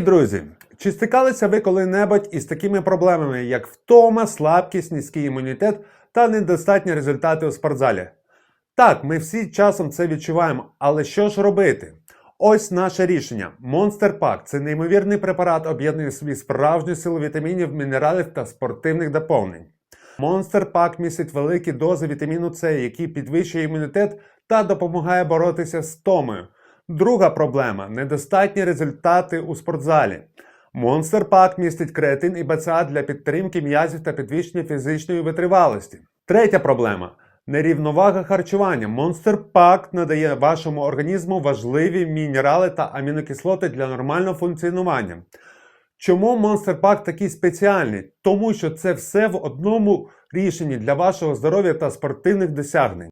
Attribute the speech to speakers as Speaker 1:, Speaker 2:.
Speaker 1: друзі! Чи стикалися ви коли-небудь із такими проблемами, як втома, слабкість, низький імунітет та недостатні результати у спортзалі? Так, ми всі часом це відчуваємо, але що ж робити? Ось наше рішення. Monster Pack – це неймовірний препарат, об'єднує собі справжню силу вітамінів, мінералів та спортивних доповнень. Monster Pack містить великі дози вітаміну С, який підвищує імунітет та допомагає боротися з томою. Друга проблема недостатні результати у спортзалі. Monster Pack містить креатин і БЦА для підтримки м'язів та підвищення фізичної витривалості. Третя проблема нерівновага харчування. Monster Pack надає вашому організму важливі мінерали та амінокислоти для нормального функціонування. Чому Monster Pack такий спеціальний? Тому що це все в одному рішенні для вашого здоров'я та спортивних досягнень.